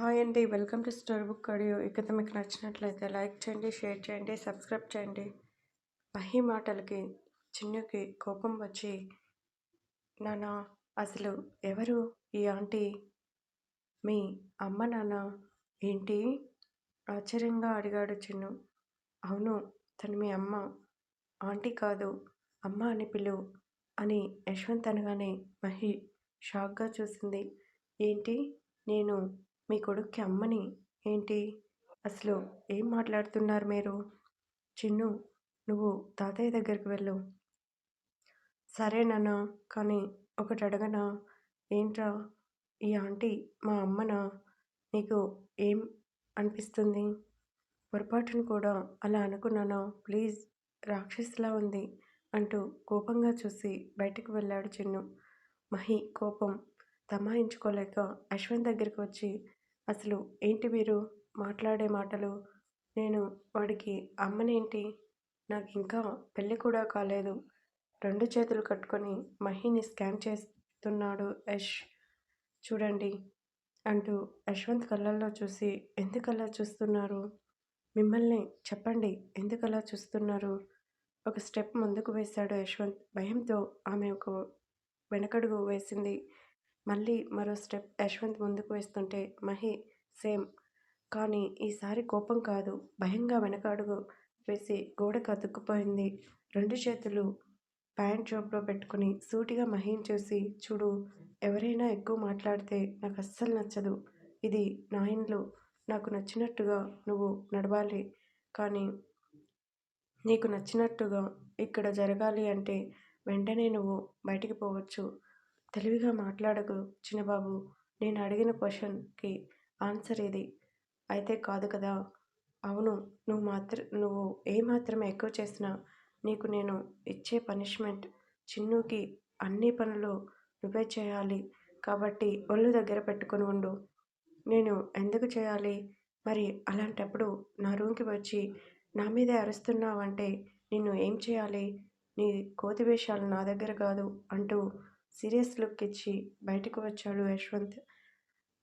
Hi అండి. Welcome to story book audio. ఇక మీకు నచ్చినట్లయితే లైక్ చేయండి షేర్ చేయండి సబ్స్క్రైబ్ చేయండి. మహి మాటలకి చిన్నుకి కోపం వచ్చి నాన్న అసలు ఎవరు ఈ ఆంటీ? మీ అమ్మ నాన్న ఏంటి? ఆశ్చర్యంగా అడిగాడు చిన్ను. అవును తను మీ అమ్మ. ఆంటీ కాదు అమ్మ అని పిలు అని యశ్వంత్ అనగానే మహి షాక్గా చూసింది. ఏంటి? నేను మీ కొడుక్కి అమ్మని ఏంటి? అసలు ఏం మాట్లాడుతున్నారు మీరు? చిన్ను నువ్వు తాతయ్య దగ్గరికి వెళ్ళు. సరే నాన్న కానీ ఒకటి అడగనా? ఏంట్రా? ఈ ఆంటీ మా అమ్మనా? నీకు ఏం అనిపిస్తుంది? పొరపాటును కూడా అలా అనుకున్నానా? ప్లీజ్ రాక్షసులా ఉంది అంటూ కోపంగా చూసి బయటకు వెళ్ళాడు చిన్ను. మహి కోపం తమాయించుకోలేక అశ్వంత్ దగ్గరికి వచ్చి అసలు ఏంటి మీరు మాట్లాడే మాటలు? నేను వాడికి అమ్మనేంటి? నాకు ఇంకా పెళ్ళి కూడా కాలేదు. రెండు చేతులు కట్టుకొని మహిని స్కాన్ చేస్తున్నాడు యష్. చూడండి అంటూ యశ్వంత్ కళ్ళల్లో చూసి ఎందుకలా చూస్తున్నారు? మిమ్మల్ని చెప్పండి ఎందుకలా చూస్తున్నారు? ఒక స్టెప్ ముందుకు వేశాడు యశ్వంత్. భయంతో ఆమె ఒక వెనకడుగు వేసింది. మళ్ళీ మరో స్టెప్ యశ్వంత్ ముందుకు వేస్తుంటే మహి సేమ్. కానీ ఈసారి కోపం కాదు. భయంగా వెనక అడుగు వేసి గోడకు అతుక్కుపోయింది రెండు చేతులు ప్యాంట్ జాబ్లో పెట్టుకుని సూటిగా మహిని చూసి చూడు ఎవరైనా ఎక్కువ మాట్లాడితే నాకు అస్సలు నచ్చదు. ఇది నా ఇంట్లో నాకు నచ్చినట్టుగా నువ్వు నడవాలి. కానీ నీకు నచ్చినట్టుగా ఇక్కడ జరగాలి అంటే వెంటనే నువ్వు బయటికి పోవచ్చు. తెలివిగా మాట్లాడకు చిన్నబాబు. నేను అడిగిన క్వశ్చన్కి ఆన్సర్ ఇది అయితే కాదు కదా. అవును నువ్వు మాత్రం నువ్వు ఏమాత్రం ఎక్కువ చేసినా నీకు నేను ఇచ్చే పనిష్మెంట్ చిన్నుకి అన్ని పనులు నువ్వే చేయాలి. కాబట్టి ఒళ్ళు దగ్గర పెట్టుకుని ఉండు. నేను ఎందుకు చేయాలి? మరి అలాంటప్పుడు నా రూమ్కి వచ్చి నా మీదే అరుస్తున్నావంటే నిన్ను ఏం చేయాలి? నీ కోతి వేషాలు నా దగ్గర కాదు అంటూ సీరియస్ లుక్ ఇచ్చి బయటకు వచ్చాడు యశ్వంత్.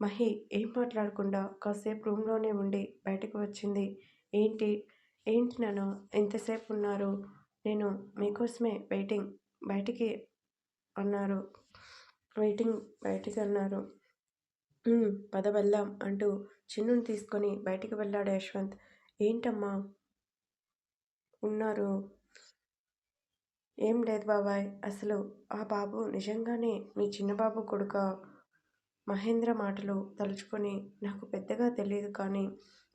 మహి ఏం మాట్లాడకుండా కాసేపు రూమ్లోనే ఉండి బయటకు వచ్చింది. ఏంటి? ఏంటి నన్ను? ఎంతసేపు ఉన్నారు? నేను మీకోసమే వెయిటింగ్ బయటికి అన్నారు. వెయిటింగ్ బయటికి అన్నారు. పద వెళ్దాం అంటూ చిన్నుని తీసుకొని బయటికి వెళ్ళాడు యశ్వంత్. ఏంటమ్మా? ఉన్నారు. ఏం లేదు బాబాయ్. అసలు ఆ బాబు నిజంగానే మీ చిన్నబాబు కొడుక? మహేంద్ర మాటలు తలుచుకొని నాకు పెద్దగా తెలియదు కానీ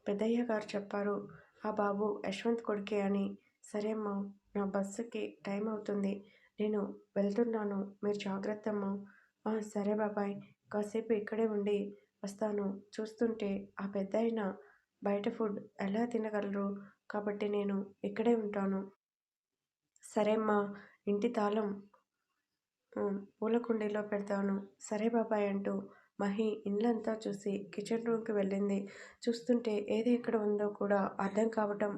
పెద్దయ్య గారు చెప్పారు ఆ బాబు యశ్వంత్ కొడుకే అని. సరే అమ్మా నా బస్సుకి టైం అవుతుంది. నేను వెళ్తున్నాను. మీరు జాగ్రత్త అమ్మా. సరే బాబాయ్. కాసేపు ఇక్కడే ఉండి వస్తాను. చూస్తుంటే ఆ పెద్ద బయట ఫుడ్ ఎలా తినగలరు? కాబట్టి నేను ఇక్కడే ఉంటాను. సరే మా ఇంటి తాళం పూల కుండీలో పెడతాను. సరే బాబాయ్ అంటూ మహి ఇండ్లంతా చూసి కిచెన్ రూమ్కి వెళ్ళింది. చూస్తుంటే ఏది ఎక్కడ ఉందో కూడా అర్థం కావటం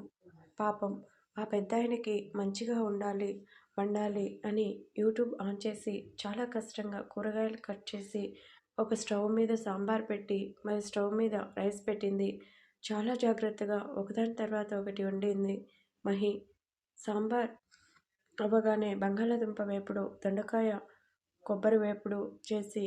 పాపం. ఆ పెద్ద ఆయనకి మంచిగా ఉండాలి వండాలి అని యూట్యూబ్ ఆన్ చేసి చాలా కష్టంగా కూరగాయలు కట్ చేసి ఒక స్టవ్ మీద సాంబార్ పెట్టి మరి స్టవ్ మీద రైస్ పెట్టింది. చాలా జాగ్రత్తగా ఒకదాని తర్వాత ఒకటి వండింది మహి. సాంబార్ అవ్వగానే బంగాళాదుంప వేపుడు దొండకాయ కొబ్బరి వేపుడు చేసి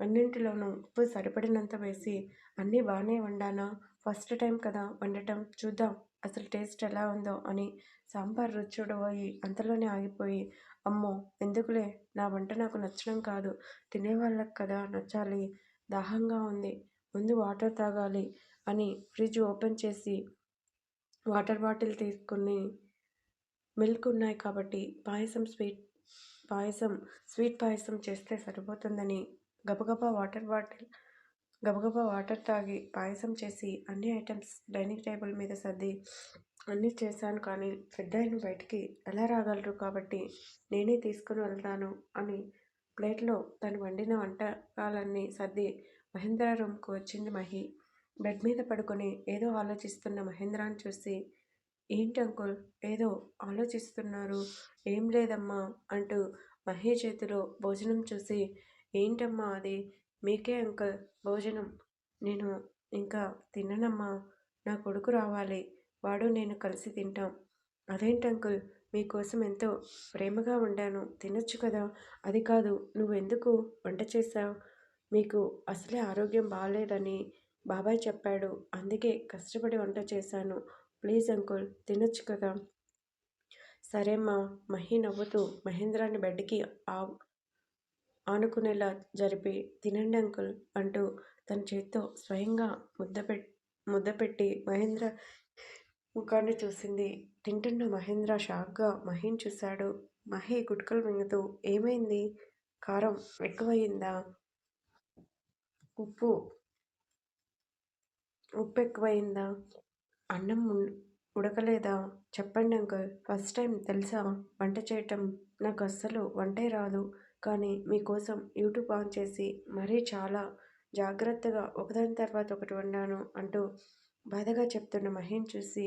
అన్నింటిలోనూ ఉప్పు సరిపడినంత వేసి అన్నీ బాగానే వండానా? ఫస్ట్ టైం కదా వండటం. చూద్దాం అసలు టేస్ట్ ఎలా ఉందో అని సాంబార్ రుచి చూడబోయి అంతలోనే ఆగిపోయి అమ్మో ఎందుకులే? నా వంట నాకు నచ్చడం కాదు. తినేవాళ్ళకి కదా నచ్చాలి. దాహంగా ఉంది. ముందు వాటర్ తాగాలి అని ఫ్రిడ్జ్ ఓపెన్ చేసి వాటర్ బాటిల్ తీసుకుని మిల్క్ ఉన్నాయి కాబట్టి పాయసం స్వీట్ పాయసం స్వీట్ పాయసం చేస్తే సరిపోతుందని గబగబా వాటర్ బాటిల్ గబగబా వాటర్ తాగి పాయసం చేసి అన్ని ఐటమ్స్ డైనింగ్ టేబుల్ మీద సర్ది అన్నీ చేశాను కానీ పెద్ద ఆయన బయటికి ఎలా రాగలరు కాబట్టి నేనే తీసుకుని వెళ్తాను అని ప్లేట్లో తను వండిన వంటకాలన్నీ సర్ది మహేంద్ర రూమ్కు వచ్చింది మహి. బెడ్ మీద పడుకొని ఏదో ఆలోచిస్తున్న మహేంద్రాన్ని చూసి ఏంటి అంకుల్? ఏదో ఆలోచిస్తున్నారు. ఏం లేదమ్మా అంటూ మహి చేతిలో భోజనం చూసి ఏంటమ్మా అది? మీకే అంకుల్ భోజనం. నేను ఇంకా తిననమ్మా. నా కొడుకు రావాలి. వాడు నేను కలిసి తింటాం. అదేంటి అంకుల్? మీకోసం ఎంతో ప్రేమగా వండాను తినొచ్చు కదా? అది కాదు. నువ్వెందుకు వంట చేశావు? మీకు అసలే ఆరోగ్యం బాగాలేదని బాబాయ్ చెప్పాడు. అందుకే కష్టపడి వంట చేశాను. ప్లీజ్ అంకుల్ తినొచ్చు కదా. సరేమ్మా మహి నవ్వుతూ మహేంద్రాన్ని బెడ్కి ఆ ఆనుకునేలా జరిపి తినండి అంకుల్ అంటూ తన చేత్తో స్వయంగా ముద్ద పెట్ ముద్ద పెట్టి మహేంద్ర ముఖాన్ని చూసింది. తింటున్న మహేంద్ర షాక్గా మహిని చూశాడు. మహి గుట్కలు మింగుతూ ఏమైంది? కారం ఎక్కువయిందా ఉప్పు ఉప్పు ఎక్కువయిందా అన్నం ఉడకలేదా? చెప్పండి అంకుల్. ఫస్ట్ టైం తెలుసా? వంట చేయటం నాకు అస్సలు వంటే రాదు. కానీ మీకోసం యూట్యూబ్ ఆన్ చేసి మరీ చాలా జాగ్రత్తగా ఒకదాని తర్వాత ఒకటి వండాను అంటూ బాధగా చెప్తున్న మహేన్ చూసి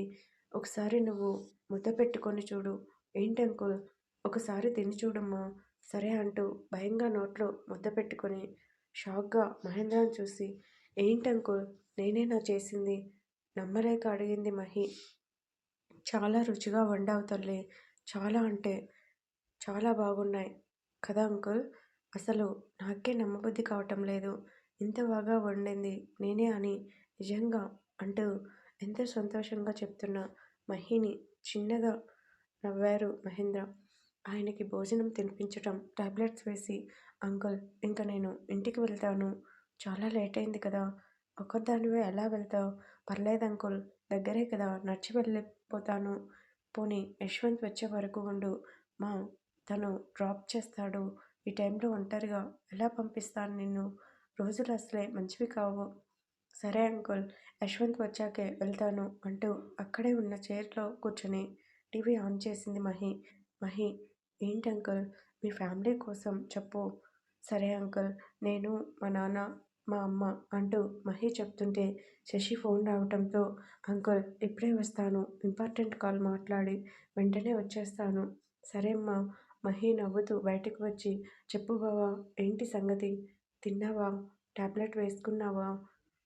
ఒకసారి నువ్వు ముద్ద పెట్టుకొని చూడు. ఏంటి అంకుల్? ఒకసారి తిని చూడమ్మా. సరే అంటూ భయంగా నోట్లో ముద్ద పెట్టుకొని షాక్గా మహేంద్రాన్ని చూసి ఏంటి అంకుల్? నేనేనా చేసింది? నమ్మలేక అడిగింది మహి. చాలా రుచిగా వండావు తల్లి. చాలా అంటే చాలా బాగున్నాయి కదా అంకుల్? అసలు నాకే నమ్మబుద్ధి కావటం లేదు. ఇంత బాగా వండింది నేనే అని నిజంగా అంటూ ఎంతో సంతోషంగా చెప్తున్న మహిని చిన్నగా నవ్వారు మహేంద్ర. ఆయనకి భోజనం తినిపించటం టాబ్లెట్స్ వేసి అంకుల్ ఇంకా నేను ఇంటికి వెళ్తాను. చాలా లేట్ అయింది కదా. ఒక్కదానివే ఎలా వెళ్తావు? పర్లేదు అంకుల్ దగ్గరే కదా నడిచి వెళ్ళిపోతాను. పోనీ యశ్వంత్ వచ్చే వరకు ఉండు. మా తను డ్రాప్ చేస్తాడు. ఈ టైంలో ఒంటరిగా ఎలా పంపిస్తాను నిన్ను? రోజులు అసలే మంచివి కావు. సరే అంకుల్ యశ్వంత్ వచ్చాకే వెళ్తాను అంటూ అక్కడే ఉన్న చైర్లో కూర్చొని టీవీ ఆన్ చేసింది మహి. మహి ఏంటి అంకుల్? మీ ఫ్యామిలీ కోసం చెప్పు. సరే అంకుల్ నేను మా నాన్న మా అమ్మ అంటూ మహి చెప్తుంటే శశి ఫోన్ రావటంతో అంకుల్ ఇప్పుడే వస్తాను. ఇంపార్టెంట్ కాల్ మాట్లాడి వెంటనే వచ్చేస్తాను. సరే అమ్మా. మహి నవ్వుతూ బయటకు వచ్చి చెప్పు బావా ఏంటి సంగతి? తిన్నావా? ట్యాబ్లెట్ వేసుకున్నావా?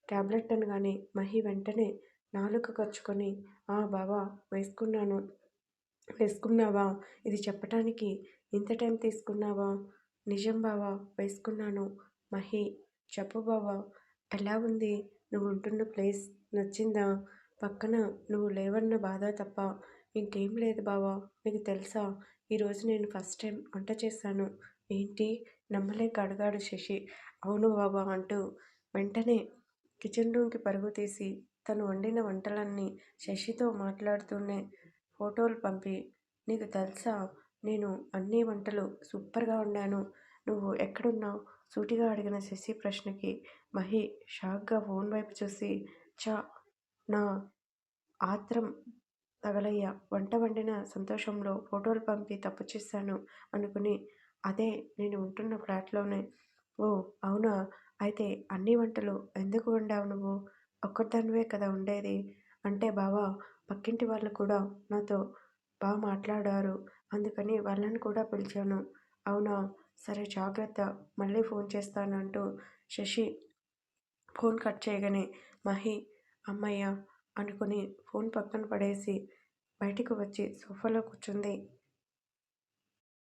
ట్యాబ్లెట్ అనగానే మహి వెంటనే నాలుక ఖర్చుకొని ఆ బావా వేసుకున్నాను. వేసుకున్నావా? ఇది చెప్పటానికి ఇంత టైం తీసుకున్నావా? నిజం బావా వేసుకున్నాను. మహి చెప్పు బావా ఎలా ఉంది? నువ్వు ఉంటున్న ప్లేస్ నచ్చిందా? పక్కన నువ్వు లేవన్న బాధ తప్ప ఇంకేం లేదు బావా నీకు తెలుసా? ఈరోజు నేను ఫస్ట్ టైం వంట చేశాను. ఏంటి? నమ్మలేక అడిగాడు శశి. అవును బాబా అంటూ వెంటనే కిచెన్ రూమ్కి పరుగు తీసి తను వండిన వంటలన్నీ శశితో మాట్లాడుతూనే ఫోటోలు పంపి నీకు తెలుసా? నేను అన్ని వంటలు సూపర్గా వండాను. నువ్వు ఎక్కడున్నావు? సూటిగా అడిగిన శశి ప్రశ్నకి మహి షాక్గా ఫోన్ వైపు చూసి చా నా ఆత్రం తగలయ్య. వంట వండిన సంతోషంలో ఫోటోలు పంపి తప్పు చేశాను అనుకుని అదే నేను ఉంటున్న ఫ్లాట్లోనే. ఓ అవునా? అయితే అన్ని వంటలు ఎందుకు వండావు నువ్వు? ఒక్కదానివే కదా ఉండేది అంటే బావా పక్కింటి వాళ్ళు కూడా నాతో బాగా మాట్లాడారు. అందుకని వాళ్ళని కూడా పిలిచాను. అవునా? సరే జాగ్రత్త. మళ్ళీ ఫోన్ చేస్తాను అంటూ శశి ఫోన్ కట్ చేయగానే మహి అమ్మయ్య అనుకుని ఫోన్ పక్కన పడేసి బయటికి వచ్చి సోఫాలో కూర్చుంది.